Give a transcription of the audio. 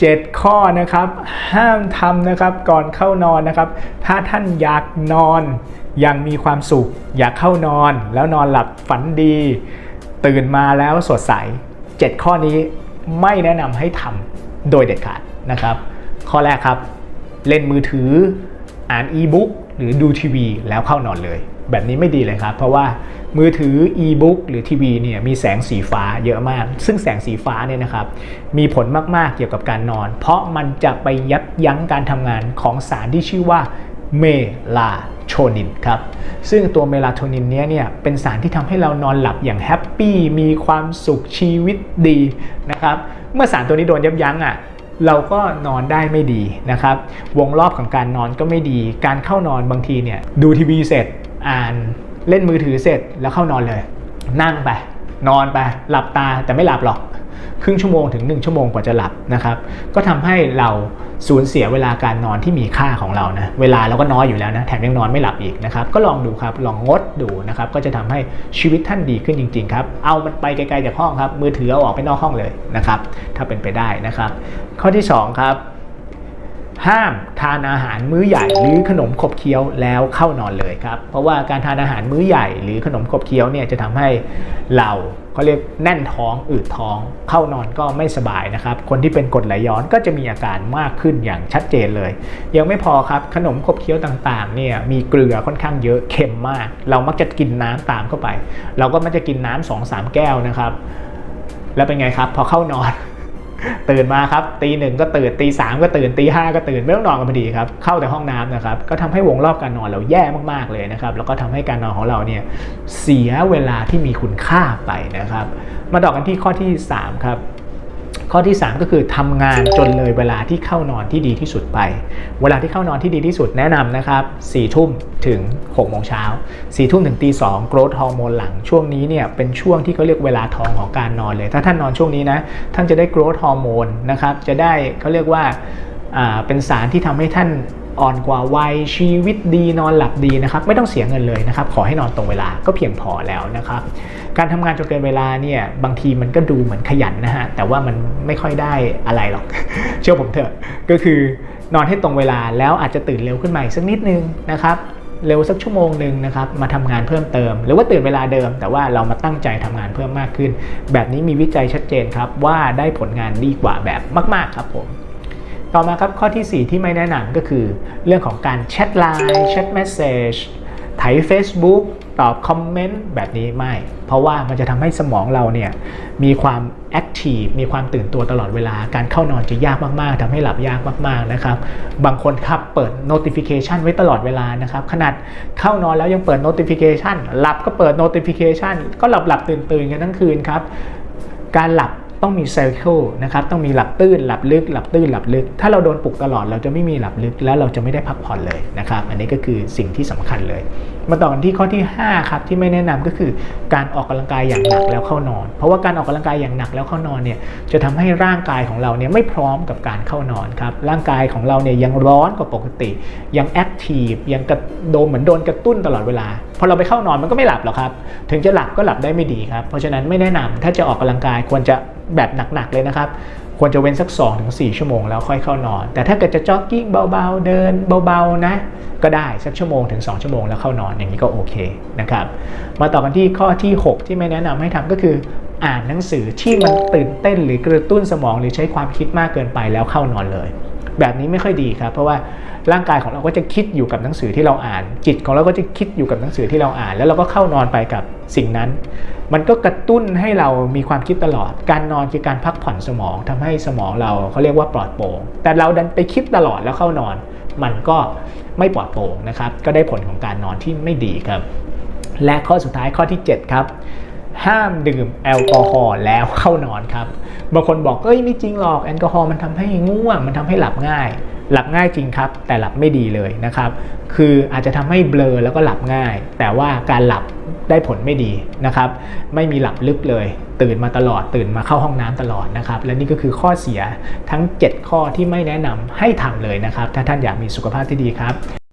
7 ข้อนะครับ ห้ามทำนะครับก่อนเข้านอนนะครับ ถ้าท่านอยากนอนอย่างมีความสุข อยากเข้านอน แล้วนอนหลับฝันดี ตื่นมาแล้วสดใส 7 ข้อนี้ไม่แนะนำให้ทำโดยเด็ดขาดนะครับ ข้อแรกครับ เล่นมือถือ อ่านอีบุ๊กหรือดูทีวี แล้วเข้านอนเลย แบบนี้ไม่ดีเลยครับ เพราะว่ามือถืออีบุ๊กหรือทีวีเนี่ยมีแสงสีฟ้าเยอะมาก ซึ่งแสงสีฟ้าเนี่ยนะครับมีผลมากๆเกี่ยวกับการนอน เพราะมันจะไปยับยั้งการทำงานของสารที่ชื่อว่าเมลาโทนินครับ ซึ่งตัวเมลาโทนินเนี้ยเนี่ยเป็นสารที่ทำให้เรานอนหลับอย่างแฮปปี้มีความสุขชีวิตดีนะครับ เมื่อสารตัวนี้โดนยับยั้งอะ เราก็นอนได้ไม่ดีนะครับ วงรอบของการนอนก็ไม่ดี การเข้านอนบางทีเนี่ยดูทีวีเสร็จอ่านเล่นมือถือเสร็จแล้วเข้านอนเลย นั่งไป นอนไป หลับตาแต่ไม่หลับหรอก ครึ่งชั่วโมงถึง 1 ชั่วโมงกว่าจะหลับนะครับก็ทำให้เราสูญเสียเวลาการนอนที่มีค่าของเรานะเวลาเราก็น้อยอยู่แล้วนะแถมยังนอนไม่หลับอีกนะครับก็ลองดูครับลองงดดูนะครับก็จะทำให้ชีวิตท่านดีขึ้นจริงๆครับเอามันไปไกลๆจากห้องครับมือถือเอาออกไปนอกห้องเลยนะครับถ้าเป็นไปได้นะครับ ข้อที่2ครับ ห้ามทานอาหารมื้อใหญ่หรือขนมขบเคี้ยวแล้วเข้านอนเลยครับ เพราะว่าการทานอาหารมื้อใหญ่หรือขนมขบเคี้ยวเนี่ยจะทำให้เราเขาเรียกแน่นท้องอืดท้อง เข้านอนก็ไม่สบายนะครับ คนที่เป็นกรดไหลย้อนก็จะมีอาการมากขึ้นอย่างชัดเจนเลย ยังไม่พอครับขนมขบเคี้ยวต่างๆเนี่ยมีเกลือค่อนข้างเยอะเค็มมาก เรามักจะกินน้ำตามเข้าไป เราก็มักจะกินน้ำสองสามแก้วนะครับ แล้วเป็นไงครับ พอเข้านอน ตื่นมาครับตีหนึ่งก็ตื่นตีสามก็ตื่นตีห้าก็ตื่นไม่ต้องนอนกันพอดีครับเข้าแต่ห้องน้ำนะครับก็ทำให้วงรอบการนอนเราแย่มากๆเลยนะครับแล้วก็ทำให้การนอนของเราเนี่ยเสียเวลาที่มีคุณค่าไปนะครับ มาดอกกันที่ข้อที่ 3 ครับ ข้อที่ 3 ก็คือทำงานจนเลยเวลาที่เข้านอนที่ดีที่สุดไป เวลาที่เข้านอนที่ดีที่สุดแนะนำนะครับ4ทุ่มถึง6โมงเช้า4ทุ่มถึงตี2โกรทฮอร์โมนหลังช่วงนี้เนี่ยเป็นช่วงที่เขาเรียกเวลาทองของการนอนเลย ถ้าท่านนอนช่วงนี้นะท่านจะได้โกรทฮอร์โมนนะครับจะได้เขาเรียกว่าเป็นสารที่ทำให้ท่านอ่อนกว่าวัยชีวิตดีนอนหลับดีนะครับ ไม่ต้องเสียเงินเลยนะครับ ขอให้นอนตรงเวลาก็เพียงพอแล้วนะครับ การทำงานจนเกินเวลาเนี่ยบางทีมันก็ดูเหมือนขยันนะฮะแต่ว่ามันไม่ค่อยได้อะไรหรอก เชื่อผมเถอะก็คือนอนให้ตรงเวลาแล้วอาจจะตื่นเร็วขึ้นมาอีกสักนิดนึงนะครับเร็วสักชั่วโมงหนึ่งนะครับมาทำงานเพิ่มเติม หรือว่าตื่นเวลาเดิม แต่ว่าเรามาตั้งใจทำงานเพิ่มมากขึ้น แบบนี้มีวิจัยชัดเจนครับว่าได้ผลงานดีกว่าแบบมาก ๆ ครับผม ต่อมาครับข้อทีสี่4 ที่ไม่แนะนำก็คือ เรื่องของการแชทไลน์แชทเมสเซจไถ Facebook ตอบคอมเมนต์แบบนี้ไม่ เพราะว่ามันจะทำให้สมองเราเนี่ยมีความแอคทีฟมีความตื่นตัวตลอดเวลา การเข้านอนจะยากมากๆทำให้หลับยากมากๆนะครับบางคนครับเปิด notification ไว้ตลอดเวลานะครับขนาดเข้านอนแล้วยังเปิด notification หลับก็เปิด notification ก็หลับหลับตื่นตื่นกันทั้งคืนครับการหลับ ต้องมีไซเคิลนะครับต้องมีหลับตื้นหลับลึกหลับตื้นหลับลึก ถ้าเราโดนปลุกตลอดเราจะไม่มีหลับลึกแล้วเราจะไม่ได้พักผ่อนเลยนะครับ อันนี้ก็คือสิ่งที่สำคัญเลย มาต่อกันที่ข้อที่ 5 ครับที่ไม่แนะนำก็คือการออกกำลังกายอย่างหนักแล้วเข้านอน เพราะว่าการออกกำลังกายอย่างหนักแล้วเข้านอนเนี่ยจะทำให้ร่างกายของเราเนี่ยไม่พร้อมกับการเข้านอนครับร่างกายของเราเนี่ยยังร้อนกว่าปกติ ยังแอคทีฟยังกระโดนเหมือนโดนกระตุ้นตลอดเวลาพอเราไปเข้านอนมันก็ไม่หลับหรอกครับ ถึงจะหลับก็หลับได้ไม่ดีครับ เพราะฉะนั้นไม่แนะนำถ้าจะออกกำลังกายควรจะแบบหนักๆเลยนะครับควรจะเว้นสัก 2-4 ชั่วโมงแล้วค่อยเข้านอน แต่ถ้าเกิดจะจ็อกกิ้งเบาๆ เดินเบาๆนะ ก็ได้สักชั่วโมงถึง 2 ชั่วโมงแล้วเข้านอนอย่างนี้ก็โอเคนะครับ มาต่อกันที่ข้อที่ 6 ที่ไม่แนะนำให้ทำก็คือ อ่านหนังสือที่มันตื่นเต้นหรือกระตุ้นสมองหรือใช้ความคิดมากเกินไปแล้วเข้านอนเลย แบบนี้ไม่ค่อยดีครับ เพราะว่าร่างกายของเราก็จะคิดอยู่กับหนังสือที่เราอ่าน จิตของเราก็จะคิดอยู่กับหนังสือที่เราอ่าน แล้วเราก็เข้านอนไปกับสิ่งนั้น มันก็กระตุ้นให้เรามีความคิดตลอด การนอนคือการพักผ่อนสมองทำให้สมองเราเขาเรียกว่าปลอดโปร่ง แต่เราดันไปคิดตลอดแล้วเข้านอน มันก็ไม่ปลอดโปร่งนะครับ ก็ได้ผลของการนอนที่ไม่ดีครับ และข้อสุดท้ายข้อที่ 7 ครับ ห้ามดื่มแอลกอฮอล์แล้วเข้านอนครับ บางคนบอกเอ้ยไม่จริงหรอกแอลกอฮอล์มันทำให้ง่วง มันทำให้หลับง่าย หลับง่ายจริงครับ แต่หลับไม่ดีเลยนะครับ คืออาจจะทำให้เบลอแล้วก็หลับง่าย แต่ว่าการหลับได้ผลไม่ดีนะครับ ไม่มีหลับลึกเลย ตื่นมาตลอดตื่นมาเข้าห้องน้ำตลอดนะครับ และนี่ก็คือข้อเสียทั้ง 7 ข้อที่ไม่แนะนำให้ทำเลยนะครับ ถ้าท่านอยากมีสุขภาพที่ดีครับ